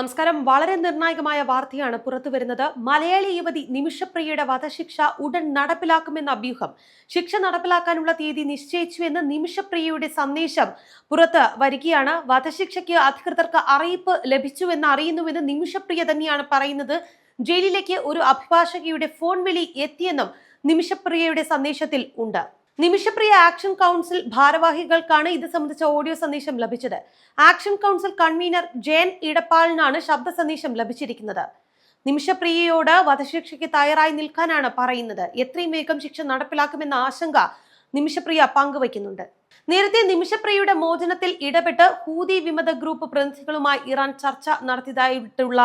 നമസ്കാരം. വളരെ നിർണായകമായ വാർത്തയാണ് പുറത്തുവരുന്നത് മലയാളി യുവതി നിമിഷപ്രിയയുടെ വധശിക്ഷ ഉടൻ നടപ്പിലാക്കുമെന്ന അഭ്യൂഹം. ശിക്ഷ നടപ്പിലാക്കാനുള്ള തീയതി നിശ്ചയിച്ചു എന്ന് നിമിഷപ്രിയയുടെ സന്ദേശം പുറത്ത് വരികയാണ്. വധശിക്ഷയ്ക്ക് അധികൃതർക്ക് അറിയിപ്പ് ലഭിച്ചുവെന്ന് അറിയുന്നുവെന്ന് നിമിഷപ്രിയ തന്നെയാണ് പറയുന്നത്. ജയിലിലേക്ക് ഒരു അഭിഭാഷകയുടെ ഫോൺ വിളി എത്തിയെന്നും നിമിഷപ്രിയയുടെ സന്ദേശത്തിൽ ഉണ്ട്. നിമിഷപ്രിയ ആക്ഷൻ കൗൺസിൽ ഭാരവാഹികൾക്കാണ് ഇത് സംബന്ധിച്ച ഓഡിയോ സന്ദേശം ലഭിച്ചത്. ആക്ഷൻ കൗൺസിൽ കൺവീനർ ജയൻ ഇടപ്പാളിനാണ് ശബ്ദ സന്ദേശം ലഭിച്ചിരിക്കുന്നത്. നിമിഷപ്രിയയോട് വധശിക്ഷയ്ക്ക് തയ്യാറായി നിൽക്കാനാണ് പറയുന്നത്. എത്രയും വേഗം ശിക്ഷ നടപ്പിലാക്കുമെന്ന ആശങ്ക നിമിഷപ്രിയ പങ്കുവയ്ക്കുന്നുണ്ട്. നേരത്തെ നിമിഷപ്രിയയുടെ മോചനത്തിൽ ഇടപെട്ട് ഹൂതി വിമത ഗ്രൂപ്പ് പ്രതിനിധികളുമായി ഇറാൻ ചർച്ച നടത്തിയതായിട്ടുള്ള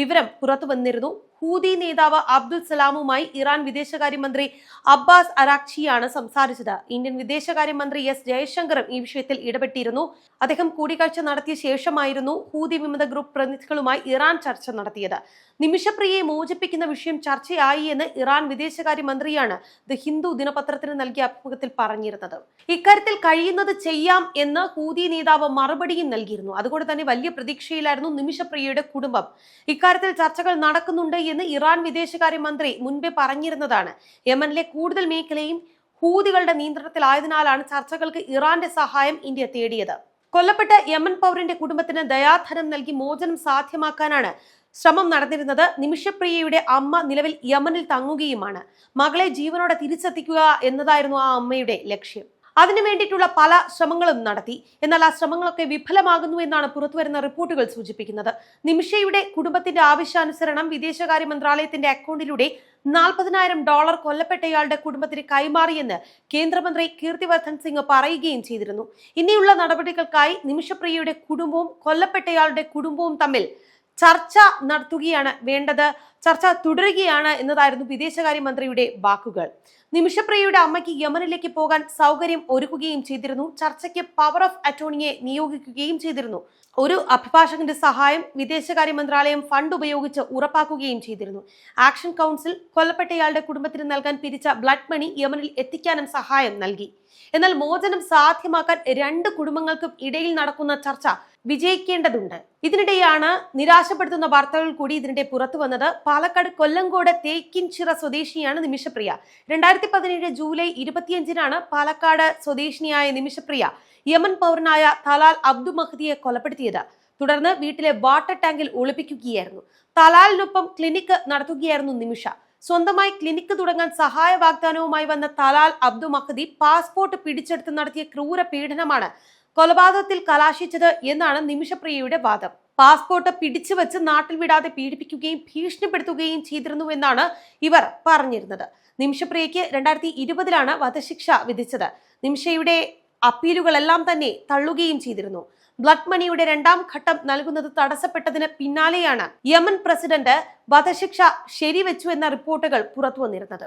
വിവരം പുറത്തു വന്നിരുന്നു ഹൂതി നേതാവ് അബ്ദുൽ സലാമുമായി ഇറാൻ വിദേശകാര്യമന്ത്രി അബ്ബാസ് അരാക്ചിയാണ് സംസാരിച്ചത്. ഇന്ത്യൻ വിദേശകാര്യമന്ത്രി എസ് ജയശങ്കറും ഈ വിഷയത്തിൽ ഇടപെട്ടിരുന്നു. അദ്ദേഹം കൂടിക്കാഴ്ച നടത്തിയ ശേഷമായിരുന്നു ഹൂതി വിമത ഗ്രൂപ്പ് പ്രതിനിധികളുമായി ഇറാൻ ചർച്ച നടത്തിയത്. നിമിഷപ്രിയയെ മോചിപ്പിക്കുന്ന വിഷയം ചർച്ചയായി എന്ന് ഇറാൻ വിദേശകാര്യമന്ത്രിയാണ് ദ ഹിന്ദു ദിനപത്രത്തിന് നൽകിയ അഭിമുഖത്തിൽ പറഞ്ഞിരുന്നത്. ഇക്കാര്യത്തിൽ കഴിയുന്നത് ചെയ്യാം എന്ന് ഹൂതി നേതാവ് മറുപടിയും നൽകിയിരുന്നു. അതുകൊണ്ട് തന്നെ വലിയ പ്രതീക്ഷയിലായിരുന്നു നിമിഷപ്രിയയുടെ കുടുംബം. ഇക്കാര്യത്തിൽ ചർച്ചകൾ നടക്കുന്നുണ്ട് എന്ന് ഇറാൻ വിദേശകാര്യമന്ത്രി മുൻപേ പറഞ്ഞിരുന്നതാണ്. യമനിലെ കൂടുതൽ മേഖലയും ഹൂതികളുടെ നിയന്ത്രണത്തിലായതിനാലാണ് ചർച്ചകൾക്ക് ഇറാന്റെ സഹായം ഇന്ത്യ തേടിയത്. കൊല്ലപ്പെട്ട യമൻ പൗരന്റെ കുടുംബത്തിന് ദയാധനം നൽകി മോചനം സാധ്യമാക്കാനാണ് ശ്രമം നടന്നിരുന്നത്. നിമിഷപ്രിയയുടെ അമ്മ നിലവിൽ യമനിൽ തങ്ങുകയുമാണ്. മകളെ ജീവനോടെ തിരിച്ചെത്തിക്കുക എന്നതായിരുന്നു ആ അമ്മയുടെ ലക്ഷ്യം. അതിനു വേണ്ടിയിട്ടുള്ള പല ശ്രമങ്ങളും നടത്തി. എന്നാൽ ആ ശ്രമങ്ങളൊക്കെ വിഫലമാകുന്നു എന്നാണ് പുറത്തുവരുന്ന റിപ്പോർട്ടുകൾ സൂചിപ്പിക്കുന്നത്. നിമിഷയുടെ കുടുംബത്തിന്റെ ആവശ്യാനുസരണം വിദേശകാര്യ മന്ത്രാലയത്തിന്റെ അക്കൗണ്ടിലൂടെ നാൽപ്പതിനായിരം ഡോളർ കൊല്ലപ്പെട്ടയാളുടെ കുടുംബത്തിന് കൈമാറിയെന്ന് കേന്ദ്രമന്ത്രി കീർത്തിവർദ്ധൻ സിംഗ് പറയുകയും ചെയ്തിരുന്നു. ഇനിയുള്ള നടപടികൾക്കായി നിമിഷപ്രിയയുടെ കുടുംബവും കൊല്ലപ്പെട്ടയാളുടെ കുടുംബവും തമ്മിൽ ചർച്ച നടത്തുകയാണ് വേണ്ടത്. ചർച്ച തുടരുകയാണ് എന്നതായിരുന്നു വിദേശകാര്യമന്ത്രിയുടെ വാക്കുകൾ. നിമിഷപ്രിയയുടെ അമ്മയ്ക്ക് യമനിലേക്ക് പോകാൻ സൗകര്യം ഒരുക്കുകയും ചെയ്തിരുന്നു. ചർച്ചയ്ക്ക് പവർ ഓഫ് അറ്റോണിയെ നിയോഗിക്കുകയും ചെയ്തിരുന്നു. ഒരു അഭിഭാഷകന്റെ സഹായം വിദേശകാര്യ മന്ത്രാലയം ഫണ്ട് ഉപയോഗിച്ച് ഉറപ്പാക്കുകയും ചെയ്തിരുന്നു. ആക്ഷൻ കൗൺസിൽ കൊല്ലപ്പെട്ടയാളുടെ കുടുംബത്തിന് നൽകാൻ പിരിച്ച ബ്ലഡ് മണി യമനിൽ എത്തിക്കാനും സഹായം നൽകി. എന്നാൽ മോചനം സാധ്യമാക്കാൻ രണ്ട് കുടുംബങ്ങൾക്കും ഇടയിൽ നടക്കുന്ന ചർച്ച വിജയിക്കേണ്ടതുണ്ട്. ഇതിനിടെയാണ് നിരാശപ്പെടുത്തുന്ന വാർത്തകൾ കൂടി ഇതിനിടെ പുറത്തു വന്നത് പാലക്കാട് കൊല്ലങ്കോട് തേക്കിൻചിറ സ്വദേശിനിയാണ് നിമിഷപ്രിയ. രണ്ടായിരത്തി പതിനേഴ് ജൂലൈ ഇരുപത്തിയഞ്ചിനാണ് പാലക്കാട് സ്വദേശിനിയായ നിമിഷപ്രിയ യമൻ പൗരനായ തലാൽ അബ്ദു മഹദിയെ കൊലപ്പെടുത്തിയത്. തുടർന്ന് വീട്ടിലെ വാട്ടർ ടാങ്കിൽ ഒളിപ്പിക്കുകയായിരുന്നു. തലാലിനൊപ്പം ക്ലിനിക്ക് നടത്തുകയായിരുന്നു നിമിഷ. സ്വന്തമായി ക്ലിനിക്ക് തുടങ്ങാൻ സഹായ വാഗ്ദാനവുമായി വന്ന തലാൽ അബ്ദു മഹദി പാസ്പോർട്ട് പിടിച്ചെടുത്ത് നടത്തിയ ക്രൂര പീഡനമാണ് കൊലപാതകത്തിൽ കലാശിച്ചത് എന്നാണ് നിമിഷപ്രിയയുടെ വാദം. പാസ്പോർട്ട് പിടിച്ചു വെച്ച് നാട്ടിൽ വിടാതെ പീഡിപ്പിക്കുകയും ഭീഷണിപ്പെടുത്തുകയും ചെയ്തിരുന്നു എന്നാണ് ഇവർ പറഞ്ഞിരുന്നത്. നിമിഷപ്രിയയ്ക്ക് രണ്ടായിരത്തി ഇരുപതിലാണ് വധശിക്ഷ വിധിച്ചത്. നിമിഷയുടെ അപ്പീലുകളെല്ലാം തന്നെ തള്ളുകയും ചെയ്തിരുന്നു. ബ്ലഡ് മണിയുടെ രണ്ടാം ഘട്ടം നൽകുന്നത് തടസ്സപ്പെട്ടതിന് പിന്നാലെയാണ് യമൻ പ്രസിഡന്റ് വധശിക്ഷ ശരിവെച്ചു എന്ന റിപ്പോർട്ടുകൾ പുറത്തുവന്നിരുന്നത്.